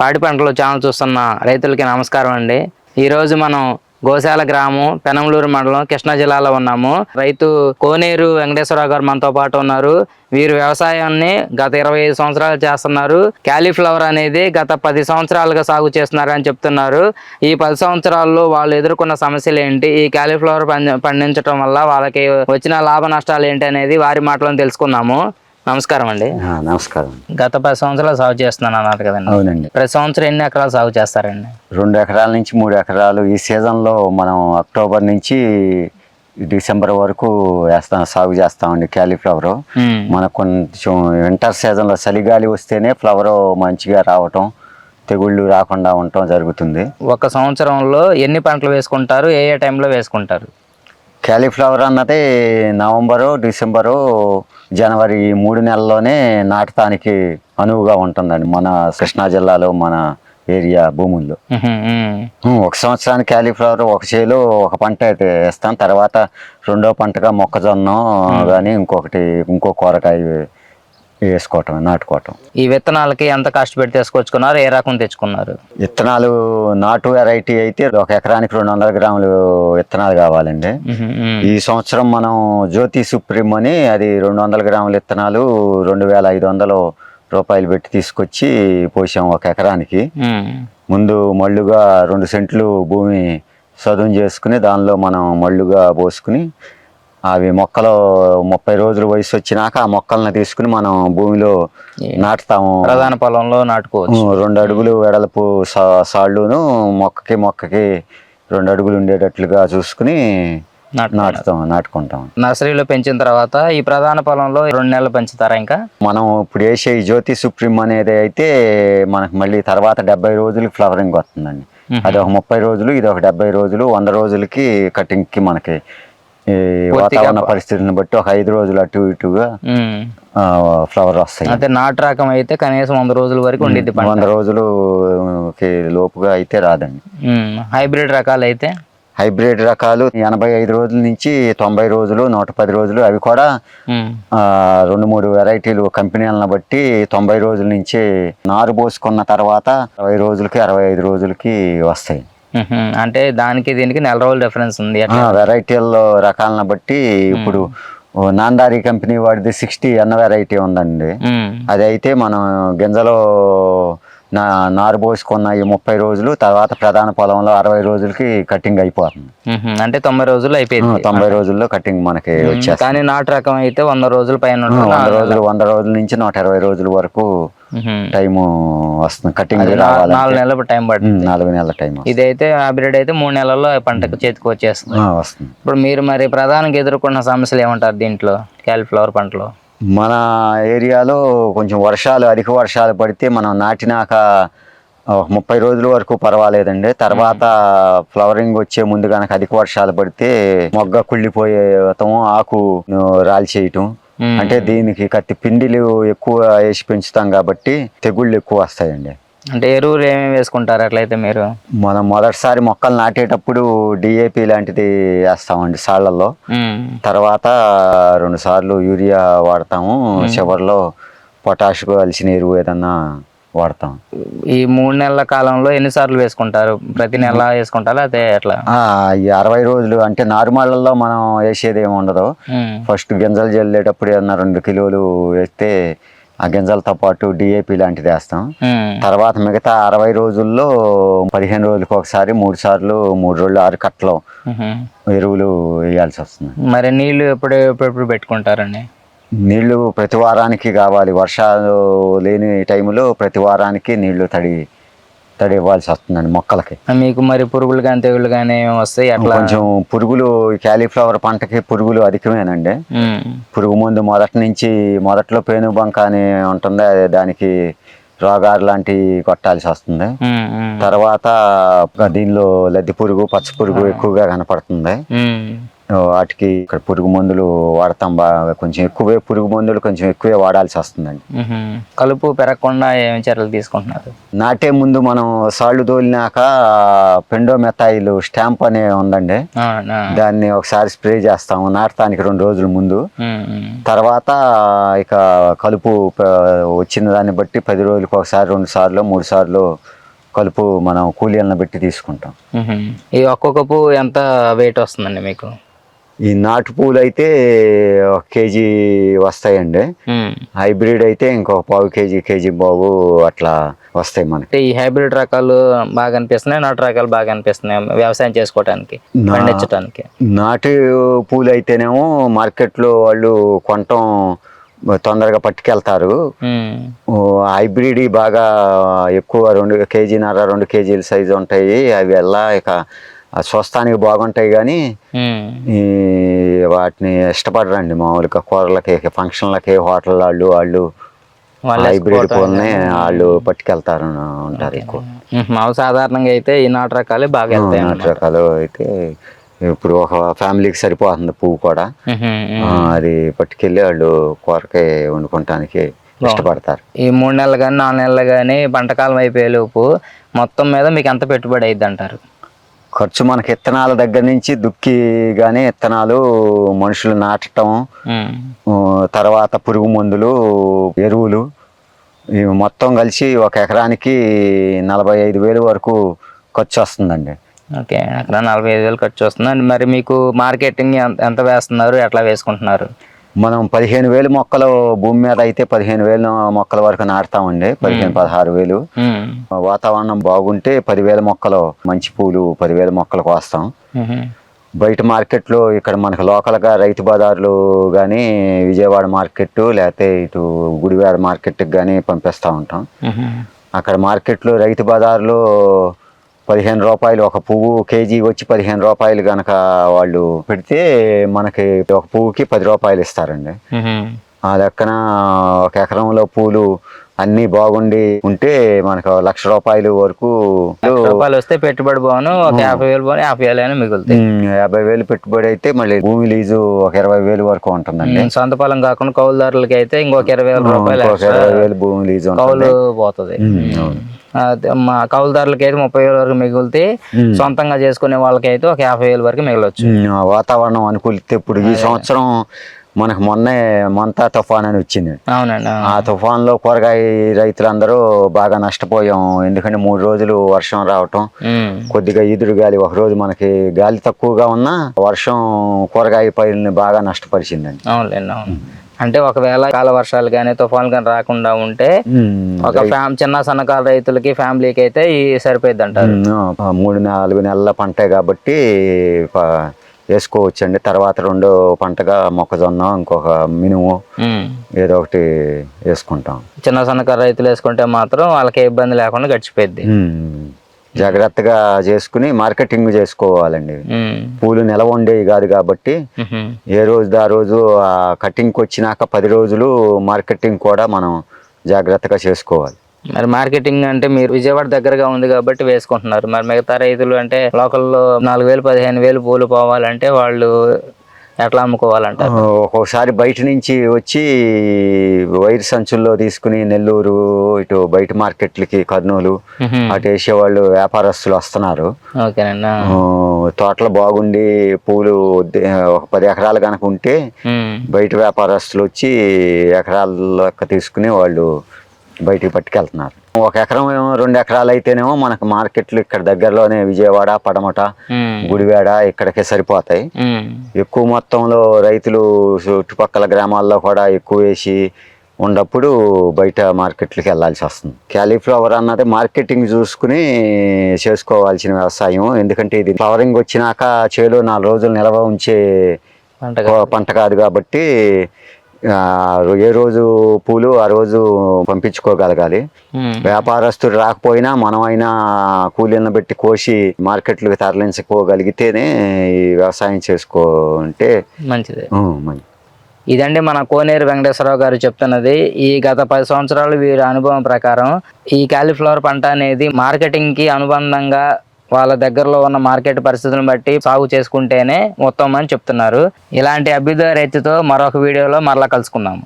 పాడి పంటలు ఛానల్ చూస్తున్న రైతులకి నమస్కారం అండి. ఈరోజు మనం గోశాల గ్రామం పెనంలూరు మండలం కృష్ణా జిల్లాలో ఉన్నాము. రైతు కోనేరు వెంకటేశ్వరరావు గారు మనతో పాటు ఉన్నారు. వీరు వ్యవసాయాన్ని గత ఇరవై ఐదు సంవత్సరాలు చేస్తున్నారు. క్యాలీఫ్లవర్ అనేది గత పది సంవత్సరాలుగా సాగు చేస్తున్నారు అని చెప్తున్నారు. ఈ పది సంవత్సరాల్లో వాళ్ళు ఎదుర్కొన్న సమస్యలు ఏంటి? ఈ క్యాలీఫ్లవర్ పండించడం వల్ల వాళ్ళకి వచ్చిన లాభ నష్టాలు ఏంటి అనేది వారి మాటలను తెలుసుకుందాము. నమస్కారం అండి. నమస్కారం. గత పది సంవత్సరాలు సాగు చేస్తున్నాను అన్నారు కదండి. అవునండి. ప్రతి సంవత్సరం ఎన్ని ఎకరాలు సాగు చేస్తారండి? రెండు ఎకరాల నుంచి మూడు ఎకరాలు ఈ సీజన్లో మనం అక్టోబర్ నుంచి డిసెంబర్ వరకు వేస్తాం సాగు చేస్తామండి క్యాలీఫ్లవర్. మనకు కొంచెం వింటర్ సీజన్లో చలిగాలి వస్తేనే ఫ్లవర్ మంచిగా రావటం తెగుళ్ళు రాకుండా ఉండటం జరుగుతుంది. ఒక సంవత్సరంలో ఎన్ని పంటలు వేసుకుంటారు? ఏ ఏ టైంలో వేసుకుంటారు? క్యాలీఫ్లవర్ అన్నది నవంబరు డిసెంబరు జనవరి ఈ మూడు నెలల్లోనే నాటడానికి అనువుగా ఉంటుందండి మన కృష్ణా జిల్లాలో మన ఏరియా భూముల్లో. ఒక సంవత్సరానికి క్యాలీఫ్లవర్ ఒక చేలో ఒక పంట అయితే వేస్తాం. తర్వాత రెండో పంటగా మొక్కజొన్న కానీ ఇంకొకటి ఇంకో కూరగాయ వేసుకోవటం నాటుకోవటం ఈ విత్తనాలకి ఎంత కష్టపెట్టి తీసుకొచ్చుకున్నారు ఏ రకం తెచ్చుకున్నారు విత్తనాలు నాటు వెరైటీ అయితే ఒక ఎకరానికి రెండు వందల గ్రాములు విత్తనాలు కావాలండి. ఈ సంవత్సరం మనం జ్యోతి సుప్రీం అని అది రెండు వందల గ్రాముల విత్తనాలు రెండు వేల ఐదు వందలు రూపాయలు పెట్టి తీసుకొచ్చి పోసాం ఒక ఎకరానికి. ముందు మళ్ళుగా రెండు సెంట్లు భూమి చదును చేసుకుని దానిలో మనం మళ్ళుగా పోసుకుని అవి మొక్కలు ముప్పై రోజులు వయసు వచ్చినాక ఆ మొక్కలను తీసుకుని మనం భూమిలో నాటుతాము. ప్రధాన పొలంలో నాటుకోవచ్చు. రెండు అడుగులు వెడల్పు సాళ్ళును మొక్కకి మొక్కకి రెండు అడుగులు ఉండేటట్లుగా చూసుకుని నాటు నాటుతాం నాటుకుంటాం నర్సరీలో పెంచిన తర్వాత ఈ ప్రధాన పొలంలో రెండు నెలలు పెంచుతారా ఇంకా? మనం ఇప్పుడు వేసే ఈ జ్యోతి సుప్రీం అనేది అయితే మనకు మళ్ళీ తర్వాత డెబ్బై రోజులకి ఫ్లవరింగ్ వస్తుందండి. అది ఒక ముప్పై రోజులు ఇది ఒక డెబ్బై రోజులు వంద రోజులకి కటింగ్కి మనకి ఈ వాతావరణ పరిస్థితిని బట్టి ఒక ఐదు రోజులు అటు ఇటుగా ఫ్లవర్ వస్తాయి అయితే నాటు రకం అయితే కనీసం వంద రోజుల వరకు ఉండిద్ది పంట. వంద రోజులు లోపుగా అయితే రాదండి. హైబ్రిడ్ రకాలు అయితే హైబ్రిడ్ రకాలు ఎనభై ఐదు రోజుల నుంచి తొంభై రోజులు నూట పది రోజులు అవి కూడా రెండు మూడు వెరైటీలు కంపెనీలను బట్టి తొంభై రోజుల నుంచి నారు పోసుకున్న తర్వాత అరవై రోజులకి అరవై ఐదు రోజులకి వస్తాయి. అంటే దానికి దీనికి నెల రోజుల డిఫరెన్స్ ఉంది వెరైటీల్లో రకాలను బట్టి ఇప్పుడు నాందారి కంపెనీ వాడిది సిక్స్టీ అన్న వెరైటీ ఉందండి. అది అయితే మనం గింజలో నా నారు పోసుకున్న ఈ ముప్పై రోజులు తర్వాత ప్రధాన పొలంలో అరవై రోజులకి కటింగ్ అయిపోతుంది. అంటే తొంభై రోజులు అయిపోయింది. తొంభై రోజుల్లో కటింగ్ మనకి వచ్చేస్తుంది. కానీ నాటు రకం అయితే వంద రోజుల పైన. వంద రోజులు వంద రోజుల నుంచి నూట ఇరవై రోజుల వరకు. టైము వస్తుంది. కటింగ్ రావాలి నాలుగు నెలల టైం పడుతుంది. నాలుగు నెలల టైం ఇది అయితే హైబ్రిడ్ అయితే మూడు నెలల్లో పంటకు చేతికి వచ్చేస్తుంది. వస్తుంది. ఇప్పుడు మీరు మరి ప్రధానంగా ఎదుర్కొన్న సమస్యలు ఏమంటారు దీంట్లో? క్యాలిఫ్లవర్ పంటలో. మన ఏరియాలో కొంచెం వర్షాలు అధిక వర్షాలు పడితే మనం నాటినాక ముప్పై రోజుల వరకు పర్వాలేదండి. తర్వాత ఫ్లవరింగ్ వచ్చే ముందు కనుక అధిక వర్షాలు పడితే మొగ్గ కుళ్ళిపోయేయటం ఆకు రాల్చేయటం. అంటే దీనికి కత్తి పిండిలు ఎక్కువ వేసి పెంచుతాం కాబట్టి తెగుళ్ళు ఎక్కువ వస్తాయండి. అంటే ఎరువులు ఏమేమి వేసుకుంటారు అట్లయితే మీరు? మనం మొదటిసారి మొక్కలు నాటేటప్పుడు డిఏపి లాంటిది వేస్తామండి సాళ్ళల్లో. ఉమ్. తర్వాత రెండు సార్లు యూరియా వాడతాము. చివరిలో పొటాష్ కలిసిన ఎరువు ఏదన్నా వాడతాం. ఈ మూడు నెలల కాలంలో ఎన్నిసార్లు వేసుకుంటారు? ప్రతి నెల వేసుకుంటారా? అదే ఎట్లా? అరవై రోజులు అంటే నార్మల్లో మనం వేసేది ఏమి ఉండదు. ఫస్ట్ గింజలు జల్లేటప్పుడు ఏదన్నా రెండు కిలోలు వేస్తే ఆ గింజలతో పాటు డిఏపి లాంటిది వేస్తాం. తర్వాత మిగతా అరవై రోజుల్లో పదిహేను రోజులకు ఒకసారి మూడు సార్లు మూడు రోజులు ఆరు కట్టలు. ఎరువులు వేయాల్సి వస్తుంది మరి నీళ్ళు ఎప్పుడు ఎప్పుడెప్పుడు పెట్టుకుంటారండి నీళ్ళు ప్రతి వారానికి కావాలి వర్షాలు లేని టైంలో ప్రతి వారానికి నీళ్ళు తడి తడి ఇవ్వాల్సి వస్తుందండి మొక్కలకి మీకు మరి పురుగులు కానీ తెగులు కానీ వస్తాయి అట్లా కొంచెం పురుగులు క్యాలీఫ్లవర్ పంటకి పురుగులు అధికమేనండి. పురుగు ముందు మొదటి నుంచి మొదట్లో పేనుబంక అని ఉంటుంది అది దానికి రోగాలు లాంటివి కొట్టాల్సి వస్తుంది. తర్వాత దీనిలో లద్ది పురుగు పచ్చ పురుగు ఎక్కువగా కనపడుతుంది. వాటికి ఇక్కడ పురుగు మందులు వాడతాం బాగా కొంచెం ఎక్కువే పురుగు మందులు కొంచెం ఎక్కువే వాడాల్సి వస్తుందండి. కలుపు పెరగకుండా ఏమి చర్యలు తీసుకుంటున్నారు నాటే ముందు మనం సాళ్ళు తోలినాక పెండోమెథాయిల్ స్టాంప్ అనే ఉందండి? దాన్ని ఒకసారి స్ప్రే చేస్తాము నాటడానికి రెండు రోజుల ముందు. తర్వాత ఇక కలుపు వచ్చిన దాన్ని బట్టి పది రోజులకు ఒకసారి రెండు సార్లు మూడు సార్లు కలుపు మనం కూలీలను పెట్టి తీసుకుంటాం. ఈ ఒక్కొక్క పువ్వు ఎంత వెయిట్ వస్తుందండి మీకు ఈ నాటు పూలు అయితే ఒక కేజీ వస్తాయండి. హైబ్రిడ్ అయితే ఇంకొక పావు కేజీ కేజీ బావు అట్లా వస్తాయి మనకి. ఈ హైబ్రిడ్ రకాలు బాగా అనిపిస్తున్నాయి నాటు రకాలు బాగా అనిపిస్తున్నాయి వ్యవసాయం చేసుకోవటానికి నా- పండించడానికి నాటు పూలు అయితేనేమో మార్కెట్లో వాళ్ళు కొనటం తొందరగా పట్టుకెళ్తారు. హైబ్రిడ్ బాగా ఎక్కువ రెండు కేజీన్నర రెండు కేజీల సైజు ఉంటాయి. అవి ఎలా ఇక చూస్తానికి బాగుంటాయి కానీ వాటిని ఇష్టపడరండి మామూలుగా కూరలకి ఫంక్షన్లకి హోటల్ వాళ్ళు వాళ్ళు హైబ్రిడ్ పూలని వాళ్ళు పట్టుకెళ్తారు ఉంటారు ఎక్కువ. మామూలు సాధారణంగా అయితే ఈ నాటు రకాలే బాగా వెళ్తాయి నాటు రకాలు అయితే ఇప్పుడు ఒక ఫ్యామిలీకి సరిపోతుంది పువ్వు కూడా. అది పట్టుకెళ్ళి వాళ్ళు కూరకి వండుకోవటానికి ఇష్టపడతారు. ఈ మూడు నెలలు కానీ నాలుగు నెలలు కానీ పంటకాలం అయిపోయే లోపు మొత్తం మీద మీకు ఎంత పెట్టుబడి అయింది అంటారు ఖర్చు మనకి విత్తనాల దగ్గర నుంచి దుక్కి కానీ విత్తనాలు మనుషులు నాటటం తర్వాత పురుగు మందులు ఎరువులు ఇవి మొత్తం కలిసి ఒక ఎకరానికి నలభై ఐదు వేలు వరకు ఖర్చు వస్తుందండి. ఓకే అక్కడ నలభై ఐదు వేలు ఖర్చు వస్తుంది మరి మీకు మార్కెటింగ్ ఎంత- ఎంత వేస్తున్నారు? ఎట్లా వేసుకుంటున్నారు? మనం పదిహేను వేలు మొక్కలు భూమి మీద అయితే పదిహేను వేలు మొక్కల వరకు నాటుతామండి పదిహేను పదహారు వేలు. వాతావరణం బాగుంటే పదివేల మొక్కలు మంచి పూలు పదివేల మొక్కలు కోస్తాం. బయట మార్కెట్లో ఇక్కడ మనకు లోకల్గా రైతు బజార్లు కానీ విజయవాడ మార్కెట్ లేకపోతే ఇటు గుడివాడ మార్కెట్కి కానీ పంపిస్తూ ఉంటాం. అక్కడ మార్కెట్లో రైతు బజార్లో పదిహేను రూపాయలు ఒక పువ్వు కేజీ వచ్చి పదిహేను రూపాయలు కనుక వాళ్ళు పెడితే మనకి ఒక పువ్వుకి పది రూపాయలు ఇస్తారండి. ఆ లెక్కన ఒక ఎకరంలో పూలు అన్నీ బాగుండి ఉంటే మనకు లక్ష రూపాయలు వరకు రూపాయలు వస్తే పెట్టుబడి బాను ఒక యాభై వేలు బాను యాభై వేలు అయినా మిగులుతాయి యాభై వేలు పెట్టుబడి అయితే మళ్ళీ భూమి లీజు ఒక ఇరవై వేలు వరకు ఉంటుందండి. సొంత పొలం కాకుండా కౌలుదారులకి అయితే ఇంకొక ఇరవై వేల రూపాయలు ఇరవై వేలు భూమి లీజు కౌలు పోతుంది. మా కౌలుదారులకి అయితే ముప్పై వేల వరకు మిగులుతే సొంతంగా చేసుకునే వాళ్ళకి అయితే ఒక యాభై వేల వరకు మిగలొచ్చు. వాతావరణం అనుకూలితే ఇప్పుడు ఈ సంవత్సరం మనకు మొన్నే మొంతా తుఫాన్ అని వచ్చింది. అవునండి ఆ తుఫాన్లో కూరగాయ రైతులందరూ బాగా నష్టపోయాం. ఎందుకంటే మూడు రోజులు వర్షం రావటం. కొద్దిగా ఈదురు గాలి ఒక రోజు మనకి గాలి తక్కువగా ఉన్నా వర్షం కూరగాయ పైరుని బాగా నష్టపరిచిందండి. అవునులేండి అంటే ఒకవేళ కాల వర్షాలు కానీ తుఫాన్లు కానీ రాకుండా ఉంటే ఒక ఫ్యామ్ చిన్న సన్నకారు రైతులకి ఫ్యామిలీకి అయితే ఈ సరిపోయింది అంటారు మూడు నాలుగు నెలల పంటే కాబట్టి ప- వేసుకోవచ్చండి. తర్వాత రెండో పంటగా మొక్కజొన్న ఇంకొక మినుము. ఏదో ఒకటి వేసుకుంటాం. చిన్న సన్నకారు రైతులు వేసుకుంటే మాత్రం వాళ్ళకి ఇబ్బంది లేకుండా గడిచిపోయింది జాగ్రత్తగా చేసుకుని మార్కెటింగ్ చేసుకోవాలండి. పూలు నిలవ ఉండేవి కాదు కాబట్టి. ఏ రోజు ఆ రోజు ఆ కటింగ్కి వచ్చినాక పది రోజులు మార్కెటింగ్ కూడా మనం జాగ్రత్తగా చేసుకోవాలి మరి మార్కెటింగ్ అంటే మీరు విజయవాడ దగ్గరగా ఉంది కాబట్టి వేసుకుంటున్నారు మరి మిగతా రైతులు అంటే లోకల్లో నాలుగు వేలు పదిహేను వేలు పూలు పోవాలంటే వాళ్ళు ఎట్లా అమ్ముకోవాలంటారు ఆ, ఒక్కొక్కసారి బయట నుంచి వచ్చి వైర్ సంచుల్లో తీసుకుని నెల్లూరు ఇటు బయట మార్కెట్లకి కర్నూలు. అటు వేసేవాళ్ళు వ్యాపారస్తులు వస్తున్నారు ఓకేనండి తోటలు బాగుండి పూలు ఒక పది ఎకరాలు కనుక ఉంటే. బయట వ్యాపారస్తులు వచ్చి ఎకరాల తీసుకుని వాళ్ళు బయటికి పట్టుకెళ్తున్నారు. ఒక ఎకరం ఏమో రెండు ఎకరాలు అయితేనేమో మనకు మార్కెట్లు ఇక్కడ దగ్గరలోనే విజయవాడ పడమట. గుడివాడ ఇక్కడికే సరిపోతాయి. ఎక్కువ మొత్తంలో రైతులు చుట్టుపక్కల గ్రామాల్లో కూడా ఎక్కువ వేసి ఉన్నప్పుడు బయట మార్కెట్లకి వెళ్ళాల్సి వస్తుంది. క్యాలీఫ్లవర్ అన్నది మార్కెటింగ్ చూసుకుని చేసుకోవాల్సిన వ్యవసాయం. ఎందుకంటే ఇది ఫ్లవరింగ్ వచ్చినాక చేలో నాలుగు రోజులు నిల్వ ఉంచే పంటగా పంట కాదు కాబట్టి ఏ రోజు పూలు ఆ రోజు పంపించుకోగలగాలి. ఉమ్. వ్యాపారస్తుడు రాకపోయినా మనమైనా కూలీలను పెట్టి కోసి మార్కెట్లకు తరలించుకోగలిగితేనే ఈ వ్యవసాయం చేసుకోంటే మంచిది. మంచి. ఇదండి మన కోనేరు వెంకటేశ్వరరావు గారు చెప్తున్నది. ఈ గత పది సంవత్సరాలు వీరి అనుభవం ప్రకారం ఈ కాలీఫ్లవర్ పంట అనేది మార్కెటింగ్కి అనుబంధంగా వాళ్ళ దగ్గరలో ఉన్న మార్కెట్ పరిస్థితులను బట్టి సాగు చేసుకుంటేనే ఉత్తమం అని చెప్తున్నారు. ఇలాంటి అభ్యుదయ రైతుతో మరొక వీడియోలో మరలా కలుసుకుందాం.